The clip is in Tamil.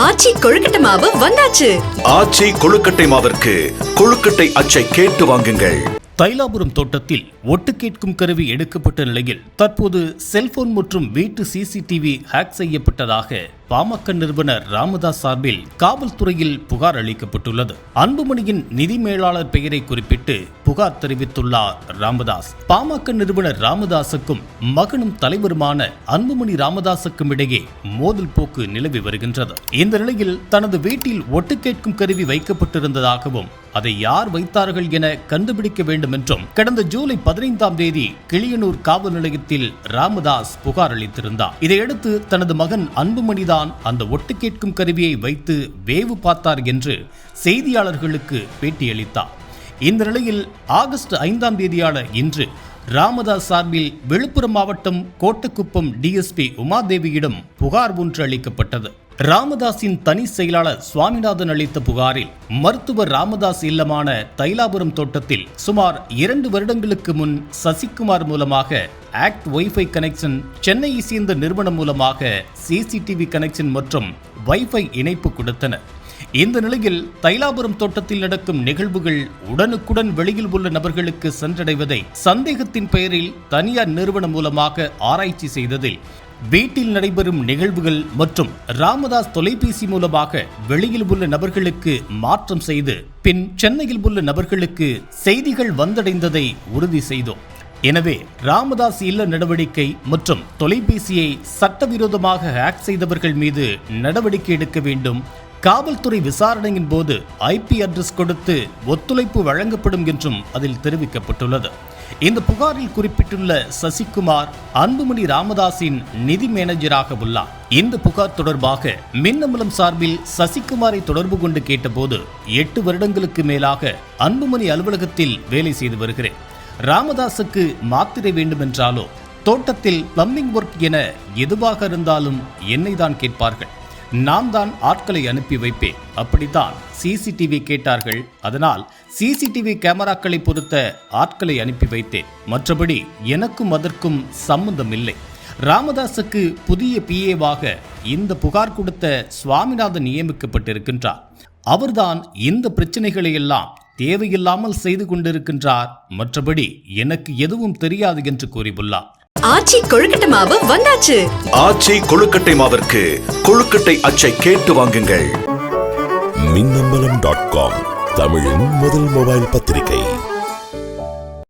ஆச்சி கொழுக்கட்டை மாவு வந்தாச்சு. ஆச்சி கொழுக்கட்டை மாவிற்கு கொழுக்கட்டை அச்சை கேட்டு வாங்குங்கள். தைலாபுரம் தோட்டத்தில் ஒட்டு கேட்கும் கருவி எடுக்கப்பட்ட நிலையில் தற்போது செல்போன் மற்றும் வீட்டு சிசிடிவி ஹேக் செய்யப்பட்டதாக பாமக நிறுவனர் ராமதாஸ் சார்பில் காவல்துறையில் புகார் அளிக்கப்பட்டுள்ளது. அன்புமணியின் நிதி மேலாளர் பெயரை குறிப்பிட்டு புகார் தெரிவித்துள்ளார் ராமதாஸ். பாமக நிறுவனர் ராமதாசுக்கும் மகனும் தலைவருமான அன்புமணி ராமதாசுக்கும் இடையே மோதல் போக்கு நிலவி வருகின்றது. இந்த நிலையில் தனது வீட்டில் ஒட்டு கேட்கும் கருவி வைக்கப்பட்டிருந்ததாகவும் அதை யார் வைத்தார்கள் என கண்டுபிடிக்க வேண்டும் என்றும் கடந்த ஜூலை பதினைந்தாம் தேதி கிளியனூர் காவல் நிலையத்தில் ராமதாஸ் புகார் அளித்திருந்தார். இதையடுத்து தனது மகன் அன்புமணிதான் அந்த ஒட்டு கேட்கும் கருவியை வைத்து வேவு பார்த்தார் என்று செய்தியாளர்களுக்கு பேட்டியளித்தார். இந்த நிலையில் ஆகஸ்ட் ஐந்தாம் தேதியான இன்று ராமதாஸ் சார்பில் விழுப்புரம் மாவட்டம் கோட்டக்குப்பம் டிஎஸ்பி உமாதேவியிடம் புகார் ஒன்று அளிக்கப்பட்டது. ராமதாஸின் தனி செயலாளர் சுவாமிநாதன் அளித்த புகாரில் மருத்துவர் ராமதாஸ் இல்லமான தைலாபுரம் தோட்டத்தில் சுமார் இரண்டு வருடங்களுக்கு முன் சசிகுமார் மூலமாக ஆக்ட் வைஃபை கனெக்ஷன் சென்னையை சேர்ந்த நிறுவனம் மூலமாக சிசிடிவி கனெக்ஷன் மற்றும் வைஃபை இணைப்பு கொடுத்தனர். இந்த நிலையில் தைலாபுரம் தோட்டத்தில் நடக்கும் நிகழ்வுகள் உடனுக்குடன் வெளியில் உள்ள நபர்களுக்கு சென்றடைவதை சந்தேகத்தின் பெயரில் தனியார் நிறுவனம் மூலமாக ஆராய்ச்சி செய்ததில் வீட்டில் நடைபெறும் நிகழ்வுகள் மற்றும் ராமதாஸ் தொலைபேசி மூலமாக வெளியில் உள்ள நபர்களுக்கு மாற்றம் செய்து பின் சென்னையில் உள்ள நபர்களுக்கு செய்திகள் வந்தடைந்ததை உறுதி செய்தோம். எனவே ராமதாஸ் இல்ல நடவடிக்கை மற்றும் தொலைபேசியை சட்டவிரோதமாக ஹேக் செய்தவர்கள் மீது நடவடிக்கை எடுக்க வேண்டும். காவல்துறை விசாரணையின் போது ஐபி அட்ரஸ் கொடுத்து ஒத்துழைப்பு வழங்கப்படும் என்றும் அதில் தெரிவிக்கப்பட்டுள்ளது. இந்த புகாரில் குறிப்பிட்டுள்ள சசிகுமார் அன்புமணி ராமதாஸின் நிதி மேனேஜராக உள்ளார். இந்த புகார் தொடர்பாக மின்னமலம் சார்பில் சசிகுமாரை தொடர்பு கொண்டு கேட்டபோது எட்டு வருடங்களுக்கு மேலாக அன்புமணி அலுவலகத்தில் வேலை செய்து வருகிறேன். ராமதாஸுக்கு மாத்திரை வேண்டுமென்றாலோ தோட்டத்தில் பிளம்பிங் ஒர்க் என எதுவாக இருந்தாலும் என்னை தான் கேட்பார்கள். நான் தான் ஆட்களை அனுப்பி வைப்பேன். அப்படித்தான் சிசிடிவி கேட்டார்கள். அதனால் சிசிடிவி கேமராக்களை பொறுத்த ஆட்களை அனுப்பி வைத்தேன். மற்றபடி எனக்கும் அதற்கும் சம்பந்தம் இல்லை ராமதாஸுக்கு புதிய பிஏவாக இந்த புகார் கொடுத்த சுவாமிநாதன் நியமிக்கப்பட்டிருக்கின்றார். அவர்தான் இந்த பிரச்சனைகளை எல்லாம் தேவையில்லாமல் செய்து கொண்டிருக்கின்றார். மற்றபடி எனக்கு எதுவும் தெரியாது என்று கூறியுள்ளார். ஆச்சி கொழுக்கட்டை மாவு வந்தாச்சு. ஆச்சி கொழுக்கட்டை மாவிற்கு கொழுக்கட்டை அச்சை கேட்டு வாங்குங்கள். மின்னம்பலம் டாட் காம் தமிழின் முதல் மொபைல் பத்திரிகை.